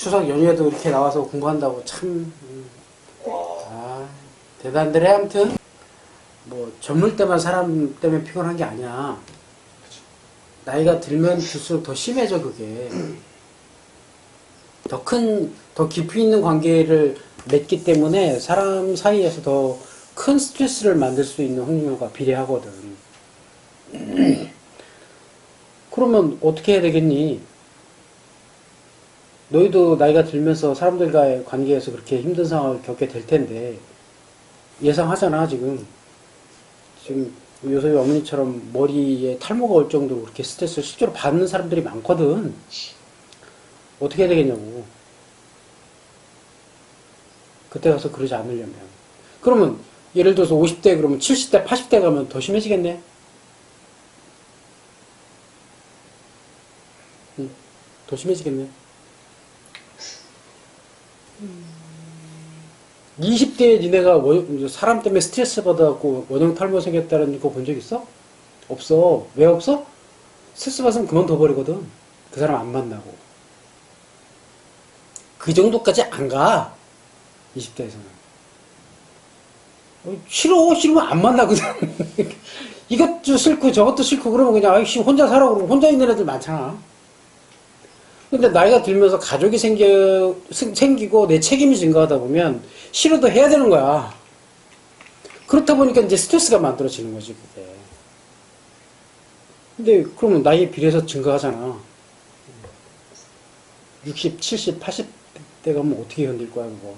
추석 연휴에도 이렇게 나와서 공부한다고 참 음, 와, 아, 대단들 해 아무튼. 뭐 젊을 때만 사람 때문에 피곤한 게 아니야. 나이가 들면 들수록 더 심해져 그게. 더 큰 더 깊이 있는 관계를 맺기 때문에 사람 사이에서 더 큰 스트레스를 만들 수 있는 확률과 비례하거든. 그러면 어떻게 해야 되겠니 너희도 나이가 들면서 사람들과의 관계에서 그렇게 힘든 상황을 겪게 될 텐데 예상하잖아 지금. 지금 요소희 어머니처럼 머리에 탈모가 올 정도로 그렇게 스트레스를 실제로 받는 사람들이 많거든. 어떻게 해야 되겠냐고. 그때 가서 그러지 않으려면. 그러면 예를 들어서 50대 그러면 70대 80대 가면 더 심해지겠네? 응, 더 심해지겠네 20대에 니네가 원- 사람 때문에 스트레스 받아갖고 원형 탈모 생겼다는 거 본 적 있어? 없어. 왜 없어? 스트레스 받으면 그만둬 버리거든. 그 사람 안 만나고. 그 정도까지 안 가. 20대에서는. 싫어. 싫으면 안 만나거든. 이것도 싫고 저것도 싫고 그러면 그냥 아이씨 혼자 살아 그러고 혼자 있는 애들 많잖아. 근데 나이가 들면서 가족이 생겨, 생- 생기고 내 책임이 증가하다 보면 싫어도 해야 되는 거야. 그렇다 보니까 이제 스트레스가 만들어지는 거지, 그게. 근데 그러면 나이에 비례해서 증가하잖아. 60, 70, 80대 가면 어떻게 견딜 거야, 그거.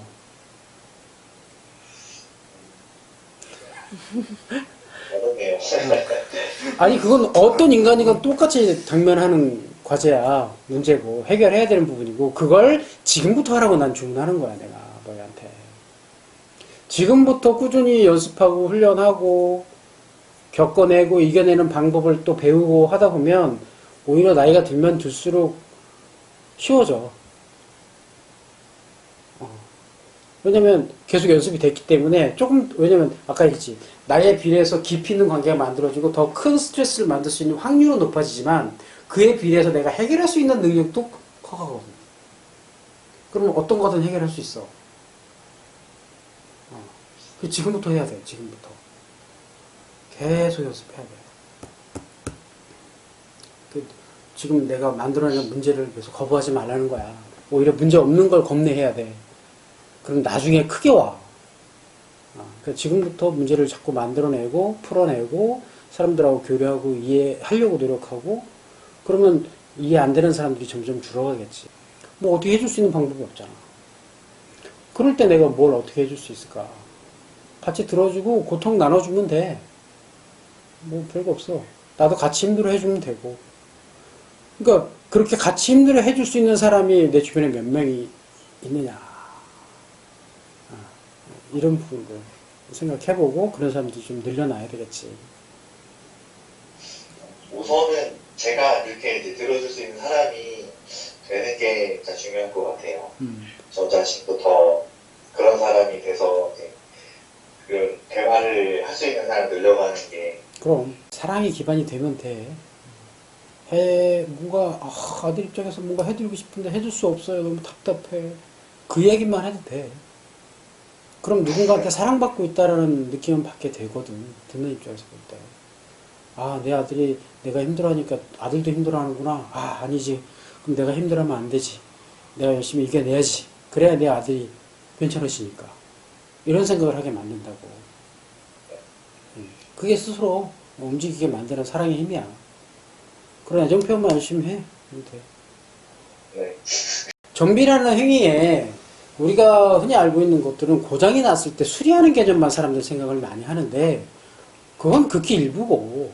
아니, 그건 어떤 인간이건 똑같이 당면하는 과제야, 문제고, 해결해야 되는 부분이고, 그걸 지금부터 하라고 난 주문하는 거야, 내가, 너희한테. 지금부터 꾸준히 연습하고, 훈련하고, 겪어내고, 이겨내는 방법을 또 배우고 하다 보면, 오히려 나이가 들면 들수록 쉬워져. 어. 왜냐면 계속 연습이 됐기 때문에 조금 왜냐면 아까 얘기했지 나이에 비례해서 깊이 있는 관계가 만들어지고 더 큰 스트레스를 만들 수 있는 확률은 높아지지만 그에 비례해서 내가 해결할 수 있는 능력도 커가거든. 그러면 어떤 거든 해결할 수 있어. 어. 그 지금부터 해야 돼. 지금부터 계속 연습해야 돼. 그 지금 내가 만들어낸 문제를 계속 거부하지 말라는 거야. 오히려 문제 없는 걸 겁내해야 돼. 그럼 나중에 크게 와. 아, 그러니까 지금부터 문제를 자꾸 만들어내고 풀어내고 사람들하고 교류하고 이해하려고 노력하고 그러면 이해 안 되는 사람들이 점점 줄어가겠지. 뭐 어떻게 해줄 수 있는 방법이 없잖아. 그럴 때 내가 뭘 어떻게 해줄 수 있을까? 같이 들어주고 고통 나눠주면 돼. 뭐 별거 없어. 나도 같이 힘들어 해주면 되고. 그러니까 그렇게 같이 힘들어 해줄 수 있는 사람이 내 주변에 몇 명이 있느냐. 아, 이런 부분들 생각해보고 그런 사람들 좀 늘려놔야 되겠지. 우선은 제가 이렇게 이제 들어줄 수 있는 사람이 되는 게 중요한 것 같아요. 음. 저 자신부터 그런 사람이 돼서 그 대화를 할 수 있는 사람 늘려가는 게 그럼 사랑이 기반이 되면 돼. 해 뭔가 아, 아들 입장에서 뭔가 해드리고 싶은데 해줄 수 없어요. 너무 답답해. 그 얘기만 해도 돼. 그럼 누군가한테 사랑받고 있다라는 느낌은 받게 되거든. 듣는 입장에서 볼 때. 아, 내 아들이 내가 힘들어하니까 아들도 힘들어하는구나. 아, 아니지. 그럼 내가 힘들어하면 안 되지. 내가 열심히 이겨내야지. 그래야 내 아들이 괜찮으시니까. 이런 생각을 하게 만든다고. 음, 그게 스스로 움직이게 만드는 사랑의 힘이야. 그런 애정 표현만 열심히 해. 돼. 네. 정비라는 행위에 우리가 흔히 알고 있는 것들은 고장이 났을 때 수리하는 개념만 사람들 생각을 많이 하는데 그건 극히 일부고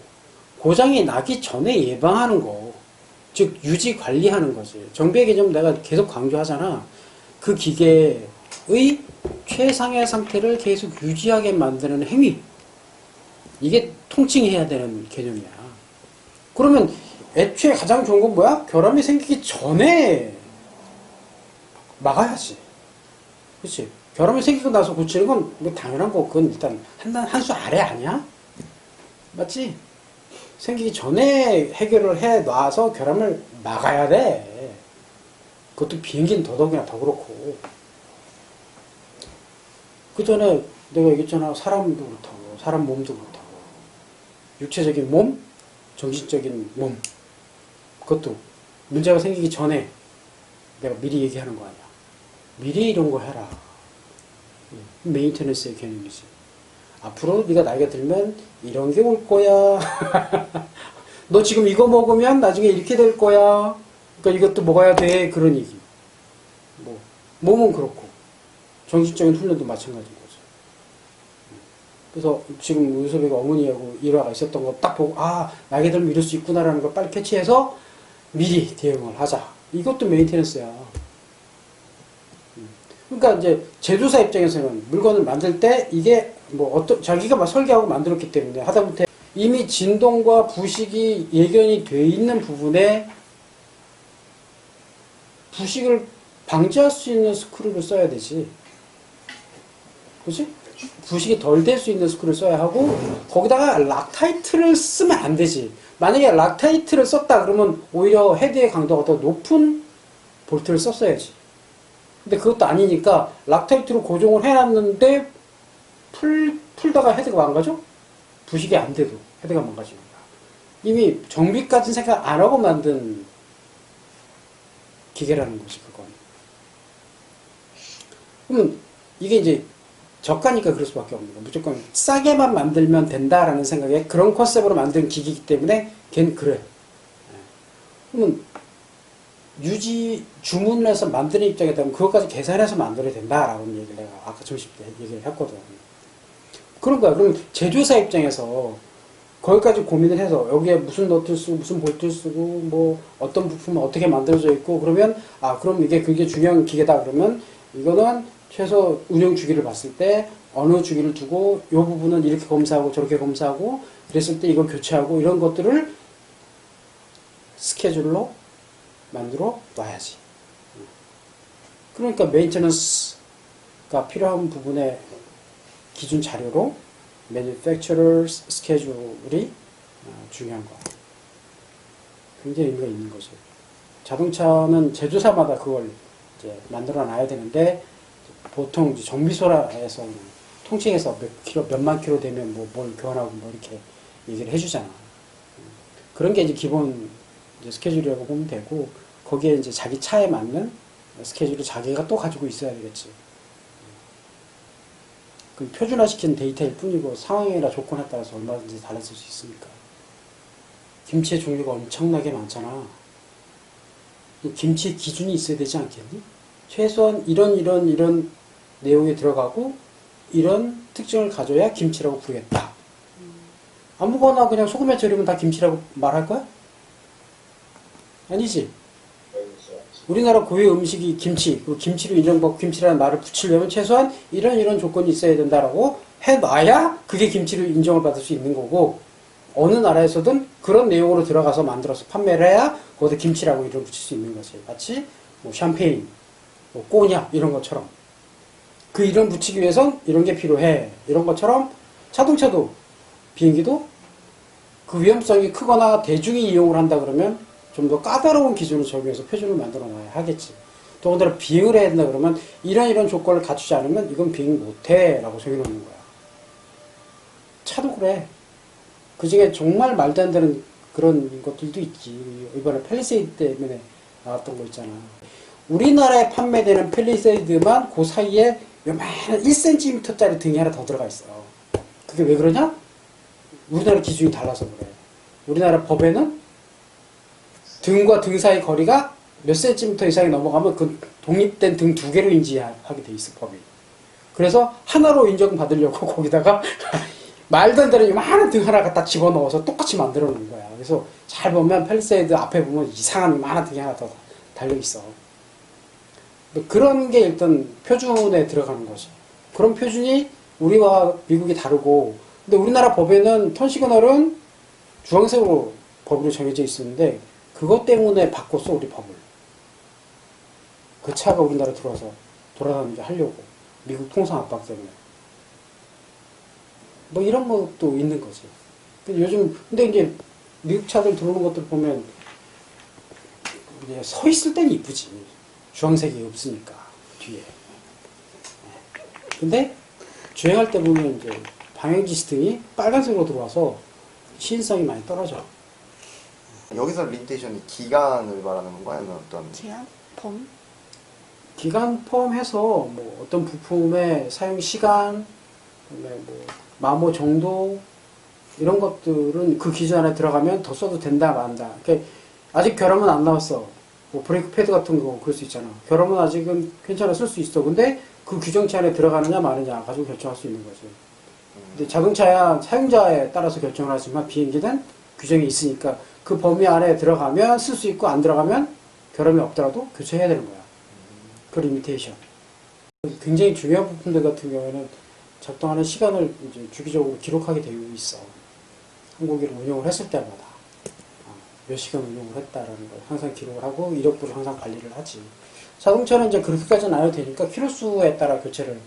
고장이 나기 전에 예방하는 거, 즉 유지 관리하는 거지. 정비의 개념 내가 계속 강조하잖아. 그 기계의 최상의 상태를 계속 유지하게 만드는 행위. 이게 통칭해야 되는 개념이야. 그러면 애초에 가장 좋은 건 뭐야? 결함이 생기기 전에 막아야지. 그치? 결함이 생기고 나서 고치는 건뭐 당연한 거, 그건 일단 한, 단- 한수 아래 아니야? 맞지? 생기기 전에 해결을 해 놔서 결함을 막아야 돼. 그것도 비행기는 더더욱이나 더 그렇고. 그 전에 내가 얘기했잖아. 사람도 그렇다고. 사람 몸도 그렇다고. 육체적인 몸, 정신적인 몸. 그것도 문제가 생기기 전에 내가 미리 얘기하는 거 아니야. 미리 이런 거 해라. 메인테너스의 개념이지. 앞으로 네가 나이가 들면 이런 게 올 거야. 너 지금 이거 먹으면 나중에 이렇게 될 거야. 그러니까 이것도 먹어야 돼. 그런 얘기. 뭐 몸은 그렇고 정신적인 훈련도 마찬가지인 거죠. 그래서 지금 우유섭이가 어머니하고 일화가 있었던 거 딱 보고 아 나이가 들면 이럴 수 있구나라는 걸 빨리 캐치해서 미리 대응을 하자. 이것도 메인테너스야. 음. 그러니까 이제 제조사 입장에서는 물건을 만들 때 이게 뭐 어떤 자기가 막 설계하고 만들었기 때문에 하다못해 이미 진동과 부식이 예견이 돼 있는 부분에 부식을 방지할 수 있는 스크류를 써야 되지. 그지? 부식이 덜 될 수 있는 스크류를 써야 하고 거기다가 락타이트를 쓰면 안 되지. 만약에 락타이트를 썼다 그러면 오히려 헤드의 강도가 더 높은 볼트를 썼어야지. 근데 그것도 아니니까 락타이트로 고정을 해놨는데 풀, 풀다가 헤드가 망가져? 부식이 안 돼도 헤드가 망가집니다. 이미 정비까지 생각 안 하고 만든 기계라는 거지, 그건. 그러면 이게 이제 저가니까 그럴 수밖에 없는 거. 무조건 싸게만 만들면 된다라는 생각에 그런 컨셉으로 만든 기기이기 때문에 걔는 그래. 예. 그러면 유지 주문을 해서 만드는 입장에 되면 그것까지 계산해서 만들어야 된다라고 얘기를 내가 아까 점심 때 얘기를 했거든. 그런 거야. 그럼 제조사 입장에서 거기까지 고민을 해서 여기에 무슨 너트를 쓰고 무슨 볼트를 쓰고 뭐 어떤 부품은 어떻게 만들어져 있고 그러면 아 그럼 이게 그게 중요한 기계다 그러면 이거는 최소 운영 주기를 봤을 때 어느 주기를 두고 이 부분은 이렇게 검사하고 저렇게 검사하고 그랬을 때 이거 교체하고 이런 것들을 스케줄로 만들어 놔야지. 그러니까 메인테넌스가 필요한 부분의 기준 자료로 manufacturer 스케줄이 어, 중요한 거. 굉장히 의미가 있는 거죠. 자동차는 제조사마다 그걸 이제 만들어 놔야 되는데 보통 정비소라에서 통칭해서 몇 킬로 몇만 킬로 되면 뭐 뭘 교환하고 뭐 이렇게 얘기를 해주잖아. 그런 게 이제 기본 이제 스케줄이라고 보면 되고 거기에 이제 자기 차에 맞는 스케줄을 자기가 또 가지고 있어야 되겠지. 그 표준화시킨 데이터일 뿐이고 상황이나 조건에 따라서 얼마든지 달라질 수 있으니까. 김치의 종류가 엄청나게 많잖아. 이 김치의 기준이 있어야 되지 않겠니? 최소한 이런 이런 이런 내용이 들어가고 이런 특징을 가져야 김치라고 부르겠다. 아무거나 그냥 소금에 절이면 다 김치라고 말할 거야? 아니지. 우리나라 고유 음식이 김치, 그 김치로 인정받고 김치라는 말을 붙이려면 최소한 이런 이런 조건이 있어야 된다라고 해놔야 그게 김치로 인정을 받을 수 있는 거고 어느 나라에서든 그런 내용으로 들어가서 만들어서 판매를 해야 거기다 김치라고 이름을 붙일 수 있는 거지. 마치 뭐 샴페인, 뭐 꼬냑 이런 것처럼 그 이름 붙이기 위해선 이런 게 필요해. 이런 것처럼 자동차도 비행기도 그 위험성이 크거나 대중이 이용을 한다 그러면 좀 더 까다로운 기준을 적용해서 표준을 만들어 놔야 하겠지. 더군다나 비행을 해야 된다 그러면 이런 이런 조건을 갖추지 않으면 이건 비행 못해 라고 정해 놓는 거야. 차도 그래. 그 중에 정말 말도 안 되는 그런 것들도 있지. 이번에 펠리세이드 때문에 나왔던 거 있잖아. 우리나라에 판매되는 펠리세이드만 그 사이에 요만한 1cm짜리 등이 하나 더 들어가 있어. 그게 왜 그러냐? 우리나라 기준이 달라서 그래. 우리나라 법에는 등과 등 사이 거리가 몇 센티미터 이상이 넘어가면 그 독립된 등 두 개로 인지하게 돼 있어, 법이. 그래서 하나로 인정받으려고 거기다가 말도 안 되는 요만한 등 하나 갖다 집어넣어서 똑같이 만들어 놓은 거야. 그래서 잘 보면 펠리세이드 앞에 보면 이상한 요만한 등이 하나 더 달려 있어. 뭐 그런 게 일단 표준에 들어가는 거지. 그런 표준이 우리와 미국이 다르고, 근데 우리나라 법에는 턴 시그널은 주황색으로 법으로 정해져 있었는데, 그것 때문에 바꿨어, 우리 법을. 그 차가 우리나라 들어와서 돌아다니게 하려고. 미국 통상 압박 때문에. 뭐 이런 것도 있는 거지. 근데 요즘, 근데 이제 미국 차들 들어오는 것들 보면, 이제 서 있을 땐 이쁘지. 주황색이 없으니까 뒤에. 근데 주행할 때 보면 이제 방향 지 시스템이 빨간색으로 들어와서 시인성이 많이 떨어져. 여기서 리미테이션이 기간을 말하는 건가요? 아니면 어떤 제한 범 기간 포함해서 뭐 어떤 부품의 사용 시간, 그다음에 뭐 마모 정도 이런 것들은 그 기준 안에 들어가면 더 써도 된다 만다. 그러니까 아직 결함은 안 나왔어. 뭐 브레이크 패드 같은 거 그럴 수 있잖아. 결함은 아직은 괜찮아 쓸 수 있어. 근데 그 규정치 안에 들어가느냐 마느냐 가지고 결정할 수 있는 거지. 근데 자동차야 사용자에 따라서 결정을 하지만 비행기는 규정이 있으니까 그 범위 안에 들어가면 쓸 수 있고 안 들어가면 결함이 없더라도 교체해야 되는 거야. 그 리미테이션. 굉장히 중요한 부품들 같은 경우에는 작동하는 시간을 이제 주기적으로 기록하게 되어 있어. 항공기를 운영을 했을 때마다 어, 몇 시간 운영을 했다라는 걸 항상 기록을 하고 이력부를 항상 관리를 하지. 자동차는 이제 그렇게까지는 안 해도 되니까 키로수에 따라 교체를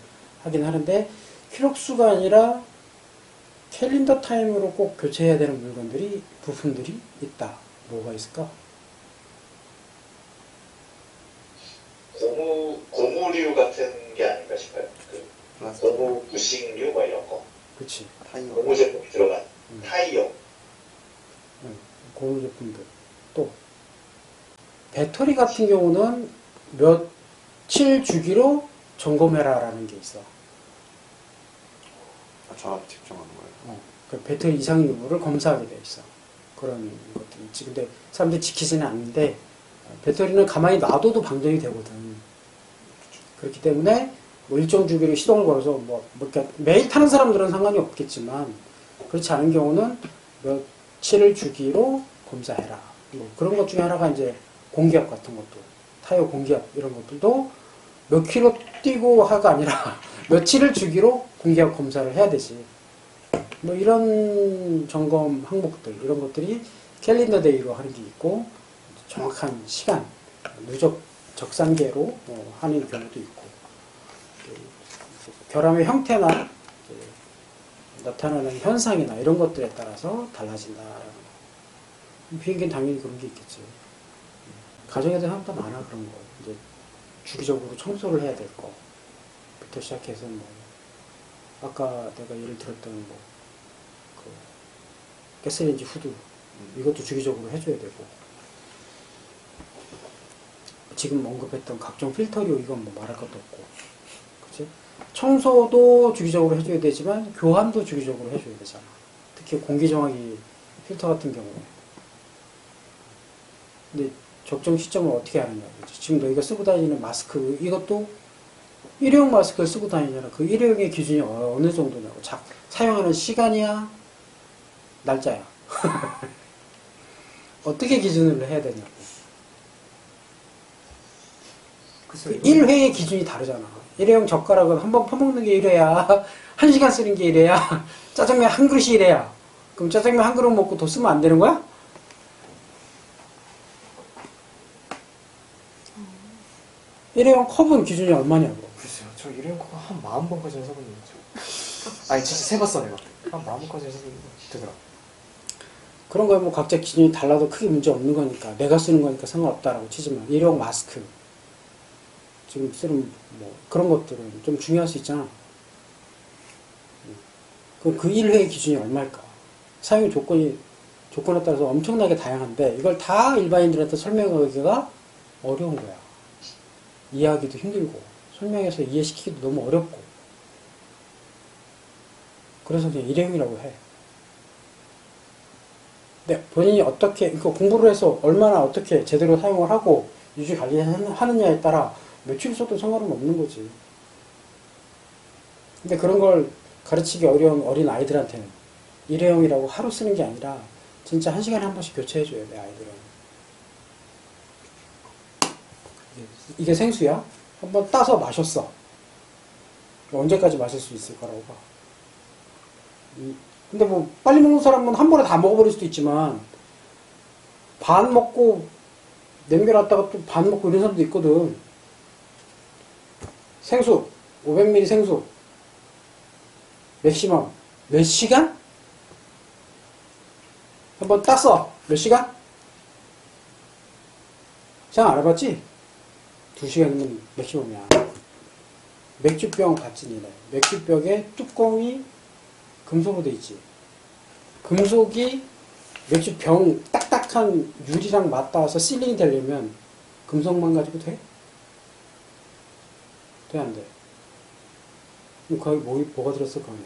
하긴 하는데 키로수가 아니라 캘린더 타임으로 꼭 교체해야 되는 물건들이 부품들이 있다. 뭐가 있을까? 고무 고무류 같은 게 아닌가 싶어요. 그 고무 부식류 뭐 이런 거. 그치. 타이어 고무 제품이 들어간 음. 타이어. 응, 고무 제품들. 또, 배터리 같은 경우는 며칠 주기로 점검해라라는 게 있어. 아, 전압 측정하는 거예요. 어, 그 배터리 이상 여부를 검사하게 돼 있어. 그런 것들이 있지. 근데 사람들이 지키지는 않는데, 어, 배터리는 가만히 놔둬도 방전이 되거든. 그렇기 때문에, 뭐 일정 주기로 시동을 걸어서 뭐, 뭐 이렇게 매일 타는 사람들은 상관이 없겠지만, 그렇지 않은 경우는 며칠 주기로 검사해라. 뭐 그런 것 중에 하나가 이제 공기압 같은 것도, 타이어 공기압 이런 것들도 몇 킬로 뛰고 하가 아니라 며칠을 주기로 공기압 검사를 해야 되지. 뭐 이런 점검 항목들 이런 것들이 캘린더 데이로 하는 게 있고 정확한 시간 누적 적산계로 어, 하는 경우도 있고 그 결함의 형태나 이제 나타나는 현상이나 이런 것들에 따라서 달라진다. 비행기는 당연히 그런 게 있겠지. 가정에 대한 사람도 많아 그런 거. 이제 주기적으로 청소를 해야 될 거. 부터 시작해서 뭐 아까 내가 예를 들었던 뭐 그 가스레인지 후드 이것도 주기적으로 해줘야 되고 지금 언급했던 각종 필터류 이건 뭐 말할 것도 없고 그치? 청소도 주기적으로 해줘야 되지만 교환도 주기적으로 해줘야 되잖아 특히 공기정화기 필터 같은 경우에 근데 적정 시점을 어떻게 하느냐? 지금 너희가 쓰고 다니는 마스크 이것도 일회용 마스크를 쓰고 다니잖아 그 일회용의 기준이 어- 어느 정도냐고 자, 사용하는 시간이야 날짜야 어떻게 기준을 해야 되냐고 그 글쎄요. 1회의 기준이 다르잖아. 일회용 젓가락은 한 번 퍼먹는 게 1회야. 한 시간 쓰는 게 1회야. 짜장면 한 그릇이 1회야. 그럼 짜장면 한 그릇 먹고 더 쓰면 안 되는 거야? 일회용 컵은 기준이 얼마냐고. 저 일회용 코가 한 마흔 번까지는 써본 있죠. 아니 진짜 세봤어 내가. 한 마흔 번까지는 써본 적 되더라. 그런 거에 뭐 각자 기준이 달라도 크게 문제 없는 거니까. 내가 쓰는 거니까 상관없다라고 치지만. 일회용 마스크. 지금 쓰는 뭐 그런 것들은 좀 중요할 수 있잖아. 그럼 그 1회의 기준이 얼마일까? 사용 조건이, 조건에 따라서 엄청나게 다양한데, 이걸 다 일반인들한테 설명하기가 어려운 거야. 이해하기도 힘들고, 설명해서 이해시키기도 너무 어렵고. 그래서 그냥 일회용이라고 해. 근데 본인이 어떻게, 그러니까 공부를 해서 얼마나 어떻게 제대로 사용을 하고 유지 관리하느냐에 따라 며칠 써도 상관은 없는 거지. 근데 그런 걸 가르치기 어려운 어린 아이들한테는 일회용이라고 하루 쓰는 게 아니라 진짜 한 시간에 한 번씩 교체해줘야 돼, 아이들은. 이게 생수야? 한번 따서 마셨어. 언제까지 마실 수 있을 거라고 봐. 이- 근데 뭐, 빨리 먹는 사람은 한 번에 다 먹어버릴 수도 있지만, 반 먹고, 남겨놨다가 또 반 먹고 이런 사람도 있거든. 생수, 500ml 생수. 맥시멈. 몇 시간? 한번 땄어. 몇 시간? 안 해봤지? 2시간이면 맥시멈이야. 맥주병 니네. 맥주병에 뚜껑이 금속으로 돼 있지. 금속이 맥주병 딱딱한 유리랑 맞닿아서 실링이 되려면 금속만 가지고 돼? 돼, 안 돼? 그럼 거기 뭐, 뭐가 들었어, 거기?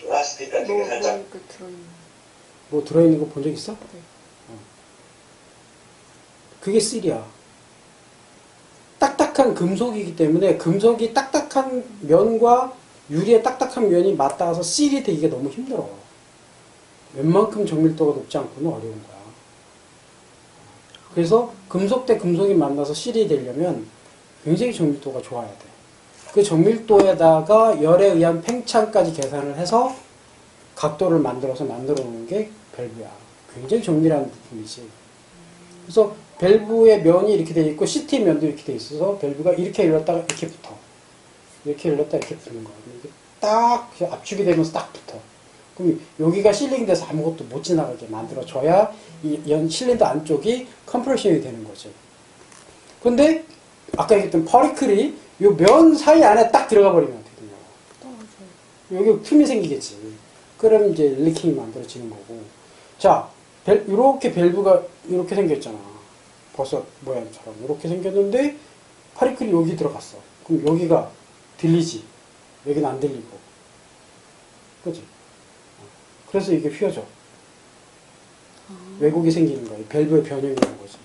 플라스틱 같은 뭐, 게 살짝 뭐, 그 들어있는. 뭐 들어있는 거 본 적 있어? 네. 어. 그게 실이야. 딱딱한 금속이기 때문에 금속이 딱딱한 면과 유리의 딱딱한 면이 맞닿아서 실이 되기가 너무 힘들어. 웬만큼 정밀도가 높지 않고는 어려운 거야. 그래서 금속 대 금속이 만나서 실이 되려면 굉장히 정밀도가 좋아야 돼. 그 정밀도에다가 열에 의한 팽창까지 계산을 해서 각도를 만들어서 만들어 놓은 게 밸브야. 굉장히 정밀한 부품이지. 그래서 밸브의 면이 이렇게 돼 있고 시티 면도 이렇게 돼 있어서 밸브가 이렇게 열렸다가 이렇게 붙어. 이렇게 열렸다 이렇게 붙는 거야. 이게 딱 압축이 되면서 딱 붙어. 그럼 여기가 실링 돼서 아무것도 못 지나가게 만들어줘야 이연 실린더 안쪽이 컴프레션이 되는 거지. 근데 아까 얘기했던 퍼리클이 이 면 사이 안에 딱 들어가 버리면 어떻게. 떨어져요. 여기 틈이 생기겠지. 그럼 이제 리킹이 만들어지는 거고. 자, 벨, 이렇게 밸브가 이렇게 생겼잖아. 버섯 모양처럼 이렇게 생겼는데 파리클이 여기 들어갔어. 그럼 여기가 들리지. 여기는 안 들리고. 그지? 그래서 이게 휘어져. 왜곡이 생기는 거야. 이 밸브의 변형이 오는 거지.